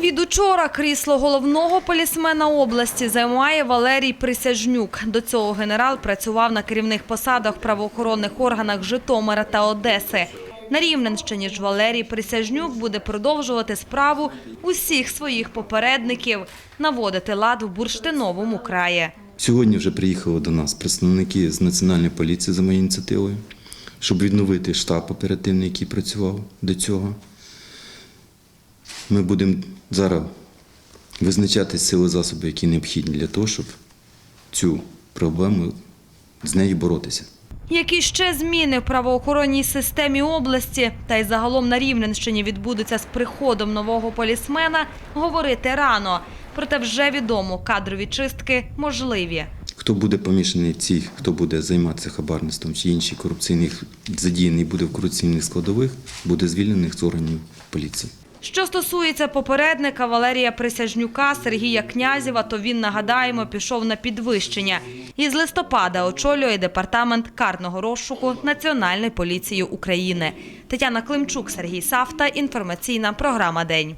Від учора крісло головного полісмена області займає Валерій Присяжнюк. До цього генерал працював на керівних посадах в правоохоронних органах Житомира та Одеси. На Рівненщині ж Валерій Присяжнюк буде продовжувати справу усіх своїх попередників, наводити лад в бурштиновому краї. Сьогодні вже приїхали до нас представники з Національної поліції за моєю ініціативою, щоб відновити штаб оперативний, який працював до цього. Ми будемо зараз визначати сили засоби, які необхідні для того, щоб цю проблему з нею боротися. Які ще зміни в правоохоронній системі області та й загалом на Рівненщині відбудуться з приходом нового полісмена, говорити рано. Проте вже відомо, кадрові чистки можливі. Хто буде помішаний в цих, хто буде займатися хабарництвом чи інші корупційних задіяний буде в корупційних складових, буде звільнений з органів поліції. Що стосується попередника Валерія Присяжнюка Сергія Князєва, то він, нагадаємо, пішов на підвищення. І з листопада очолює департамент карного розшуку Національної поліції України. Тетяна Климчук, Сергій Савта. Інформаційна програма День.